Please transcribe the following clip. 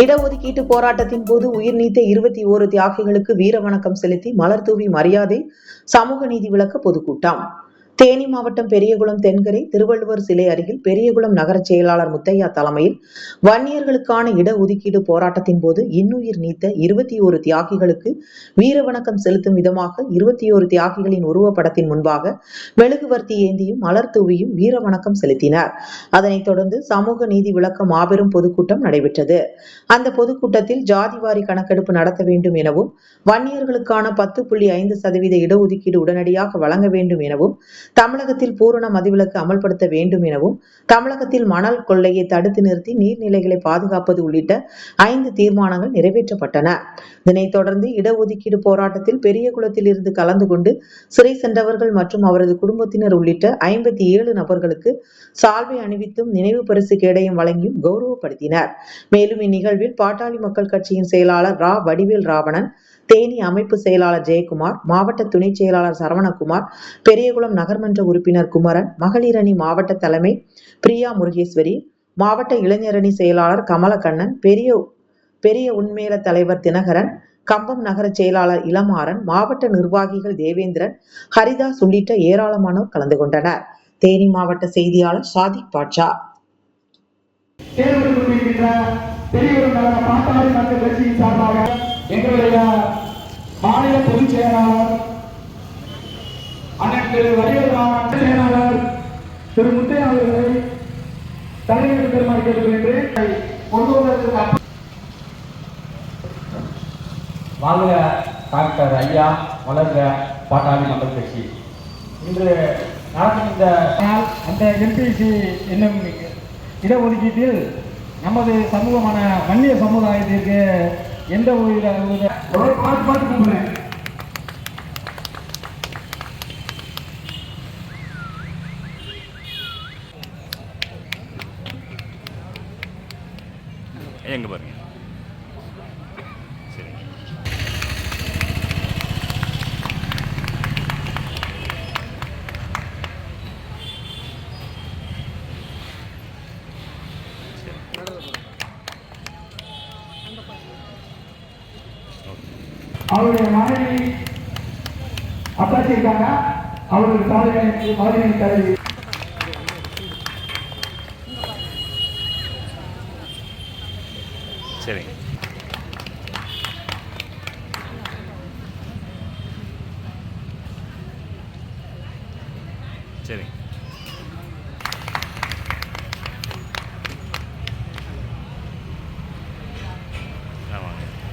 இடஒதுக்கீட்டு போராட்டத்தின் போது உயிர் நீத்த இருபத்தி ஓரு தியாகிகளுக்கு வீர வணக்கம் செலுத்தி மலர் தூவி மரியாதை சமூக நீதி விளக்க பொதுக்கூட்டம். தேனி மாவட்டம் பெரியகுளம் தென்கரை திருவள்ளுவர் சிலை அருகில் பெரியகுளம் நகர செயலாளர் முத்தையா தலைமையில் வன்னியர்களுக்கான இடஒதுக்கீடு போராட்டத்தின் போது இன்னுயிர் நீத்த இருபத்தி ஓரு தியாகிகளுக்கு வீர வணக்கம் செலுத்தும் விதமாக இருபத்தி ஓரு தியாகிகளின் உருவப்படத்தின் முன்பாக மெழுகுவர்த்தி ஏந்தியும் மலர் தூவியும் வீர வணக்கம் செலுத்தினர். அதனைத் தொடர்ந்து சமூக நீதி விளக்க மாபெரும் பொதுக்கூட்டம் நடைபெற்றது. அந்த பொதுக்கூட்டத்தில் ஜாதிவாரி கணக்கெடுப்பு நடத்த வேண்டும் எனவும் வன்னியர்களுக்கான பத்து புள்ளி ஐந்து சதவீத இடஒதுக்கீடு உடனடியாக வழங்க வேண்டும் எனவும் தமிழகத்தில் பூரண மதிவிலக்கு அமல்படுத்த வேண்டும் எனவும் தமிழகத்தில் மணல் கொள்ளையை தடுத்து நிறுத்தி நீர்நிலைகளை பாதுகாப்பது உள்ளிட்ட ஐந்து தீர்மானங்கள் நிறைவேற்றப்பட்டன. இதனைத் தொடர்ந்து இடஒதுக்கீடு போராட்டத்தில் பெரிய குளத்தில் இருந்து கலந்து கொண்டு சிறை சென்றவர்கள் மற்றும் அவரது குடும்பத்தினர் உள்ளிட்ட ஐம்பத்தி ஏழு நபர்களுக்கு சால்வை அணிவித்தும் நினைவு பரிசு கேடயம் வழங்கியும் கௌரவப்படுத்தினர். மேலும் இந்நிகழ்வில் பாட்டாளி மக்கள் கட்சியின் செயலாளர் ரா. வடிவேல் ராவணன் தேனி அமைப்பு செயலாளர் ஜெயக்குமார் மாவட்ட துணை செயலாளர் சரவணகுமார் பெரியகுளம் நகர் நகர்மன்ற உறுப்பினர் குமரன் மகளிர் அணி மாவட்ட தலைமை பிரியா முருகேஸ்வரி மாவட்ட இளைஞரணி செயலாளர் கமலக்கண்ணன் பெரிய பெரிய உண்மையில தலைவர் தினகரன் கம்பம் நகர செயலாளர் இளமாறன் மாவட்ட நிர்வாகிகள் தேவேந்திரன் ஹரிதாஸ் உள்ளிட்ட ஏராளமானோர் கலந்து கொண்டனர். தேனி மாவட்ட செய்தியாளர் சாதிக் பாட்ஷா. எங்களுடைய மாநில பொதுச் செயலாளர் திரு வடிவேல் செயலாளர் திரு முத்தையா அவர்களை தலைவர் பெருமாள் கேட்டுக்கொள்கின்றேன் கொண்டு வருவதற்கு வாழ்க டாக்டர் ஐயா வளர்க பாட்டாளி மக்கள் கட்சி. இன்று ஆனால் அந்த எம்பிசி என்னும் இடஒதுக்கீட்டில் நமது சமூகமான வன்னிய சமுதாயத்திற்கு எந்த ஒரு பார்த்து பார்த்து கூப்பிடுறேன் எங்க பாருங்க. சரி. அவருடைய மனைவி அப்பாச்சிருக்காங்க இருக்காங்க சாதனை தாழ்வை மகளிரின் It's hitting. It's.